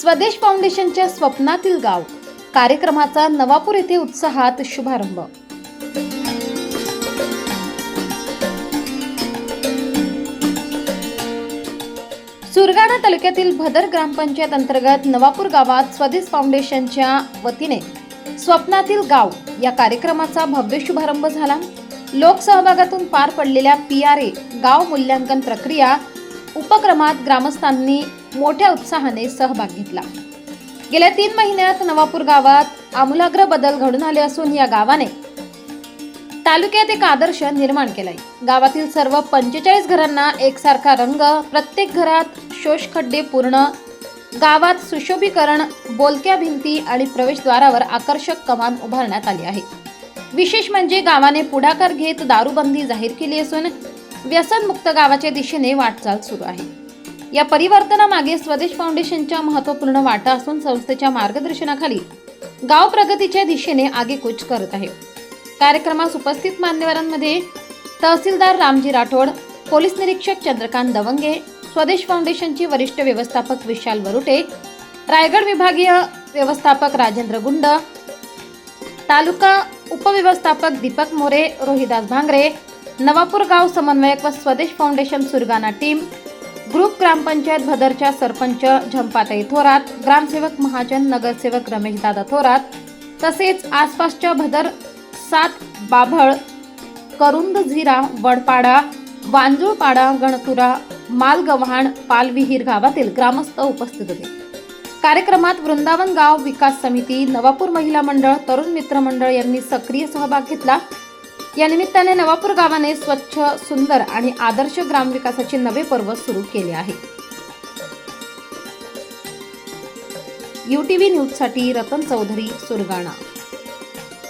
स्वदेश फाउंडेशनच्या स्वप्नातील गाव कार्यक्रमाचा नवापूर येथे उत्साहात शुभारंभ. सुरगाणा तालुक्यातील भदर ग्रामपंचायत अंतर्गत नवापूर गावात स्वदेश फाउंडेशनच्या वतीने स्वप्नातील गाव या कार्यक्रमाचा भव्य शुभारंभ झाला. लोकसहभागातून पार पडलेल्या पी आर ए गाव मूल्यांकन प्रक्रिया उपक्रमात ग्रामस्थांनी मोठ्या उत्साहाने सहभाग घेतला. गेल्या तीन महिन्यात नवापूर गावात आमूलाग्र बदल घडून आले असून या गावाने तालुक्यात एक आदर्श निर्माण केलाय. गावातील सर्व पंचेचाळीस घरांना एकसारखा रंग प्रत्येक घरात शोषखड्डे पूर्ण गावात सुशोभीकरण बोलक्या भिंती आणि प्रवेशद्वारावर आकर्षक कमान उभारण्यात आली आहे. विशेष म्हणजे गावाने पुढाकार घेत दारूबंदी जाहीर केली असून व्यसनमुक्त गावाच्या दिशेने वाटचाल सुरू आहे. या परिवर्तनामागे स्वदेश फाउंडेशनच्या महत्त्वपूर्ण वाटा असून संस्थेच्या मार्गदर्शनाखाली गाव प्रगतीच्या दिशेने आगेकूच करत आहे. कार्यक्रमास उपस्थित मान्यवरांमध्ये तहसीलदार रामजी राठोड पोलीस निरीक्षक चंद्रकांत दवंगे स्वदेश फाउंडेशनचे वरिष्ठ व्यवस्थापक विशाल वरुटे रायगड विभागीय व्यवस्थापक राजेंद्र गुंड तालुका उपव्यवस्थापक दीपक मोरे रोहिदास भांगरे नवापूर गाव समन्वयक व Swades foundation Surgana team group ग्रामपंचायत भदरच्या सरपंच झंपाताई थोरात ग्रामसेवक महाजन नगरसेवक रमेशदादा थोरात तसेच आसपासच्या भदर सात बाभळ करुंद झिरा वडपाडा वांजुळपाडा गणपुरा मालगव्हाण पालविहीर गावातील ग्रामस्थ उपस्थित होते. कार्यक्रमात वृंदावन गाव विकास समिती नवापूर महिला मंडळ तरुण मित्र मंडळ यांनी सक्रिय सहभाग घेतला. या निमित्ताने नवापूर गावाने स्वच्छ सुंदर आणि आदर्श ग्रामविकासाचे नवे पर्व सुरू केले आहे. यूटीव्ही न्यूजसाठी रतन चौधरी सुरगाणा.